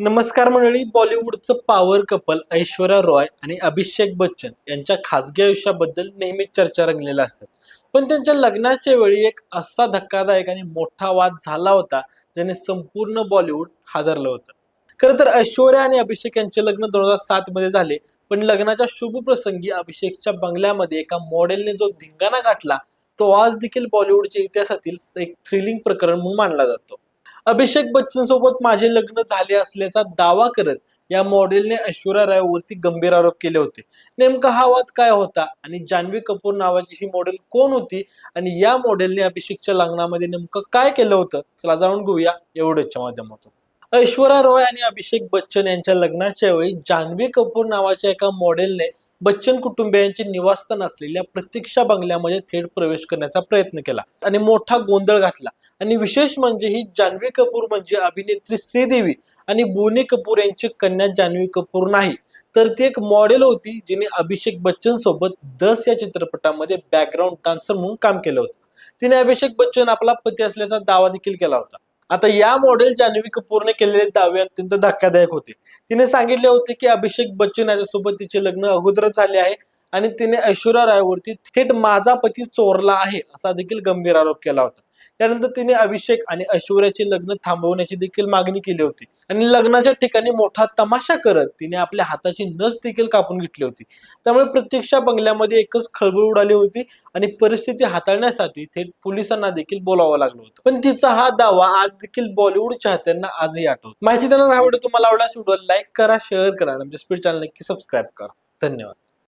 नमस्कार मंडळी बॉलिवूडचं पॉवर कपल ऐश्वर्या रॉय आणि अभिषेक बच्चन यांच्या खासगी आयुष्याबद्दल नेहमीच चर्चा रंगलेल्या असतात पण त्यांच्या लग्नाच्या वेळी एक असा धक्कादायक आणि मोठा वाद झाला होता ज्याने संपूर्ण बॉलिवूड हादरलं होतं. खरं तर ऐश्वर्या आणि अभिषेक यांचे लग्न दोन हजार सात मध्ये झाले पण लग्नाच्या शुभ प्रसंगी अभिषेकच्या बंगल्यामध्ये एका मॉडेलने जो धिंगाणा गाठला तो आज देखील बॉलिवूडच्या इतिहासातील एक थ्रिलिंग प्रकरण म्हणून मानला जातो. अभिषेक बच्चन सोबत माझे लग्न झाले असल्याचा दावा करत या मॉडेलने ऐश्वर्या रायवरती गंभीर आरोप केले होते. नेमका हा वाद काय होता आणि जान्हवी कपूर नावाची ही मॉडेल कोण होती आणि या मॉडेलने अभिषेकच्या लग्नामध्ये नेमकं काय केलं होतं? चला जाणून घेऊया एवढ्याच्या माध्यमातून. ऐश्वर्या रॉय आणि अभिषेक बच्चन यांच्या लग्नाच्या वेळी जान्हवी कपूर नावाच्या एका मॉडेलने बच्चन कुटुंबियांचे निवासस्थान असलेल्या प्रतीक्षा बंगल्यामध्ये थेट प्रवेश करण्याचा प्रयत्न केला आणि मोठा गोंधळ घातला. आणि विशेष म्हणजे ही जान्हवी कपूर म्हणजे अभिनेत्री श्रीदेवी आणि बोनी कपूर यांची कन्या जान्हवी कपूर नाही. तर ती एक मॉडेल होती जिने अभिषेक बच्चन सोबत दस या चित्रपटामध्ये बॅकग्राऊंड डान्सर म्हणून काम केलं होतं. तिने अभिषेक बच्चन आपला पती असल्याचा दावा देखील केला होता. आता या मॉडेल जान्हवी कपूरने केलेले दावे अत्यंत धक्कादायक होते. तिने सांगितले होते की अभिषेक बच्चन याच्यासोबत तिचे लग्न अगोदरच झाले आहे. आणि तिने ऐश्वर्या रायवरती थेट माझा पती चोरला आहे असा देखील गंभीर आरोप केला होता. त्यानंतर तिने अभिषेक आणि ऐश्वर्याचे लग्न थांबवण्याची देखील मागणी केली होती. आणि लग्नाच्या ठिकाणी मोठा तमाशा करत तिने आपल्या हाताची नस देखील कापून घेतली होती. त्यामुळे प्रत्यक्ष बंगल्यामध्ये एकच खळबळ उडाली होती आणि परिस्थिती हाताळण्यासाठी थेट पोलिसांना देखील बोलावं लागलं होतं. पण तिचा हा दावा आज देखील बॉलिवूड चाहत्यांना आजही आठवतो. माहिती त्यांना हा व्हिडिओ तुम्हाला आवडल्यास व्हिडिओ लाईक करा शेअर करा आणि आमच्या स्पीड चॅनल नक्की सबस्क्राईब करा. धन्यवाद.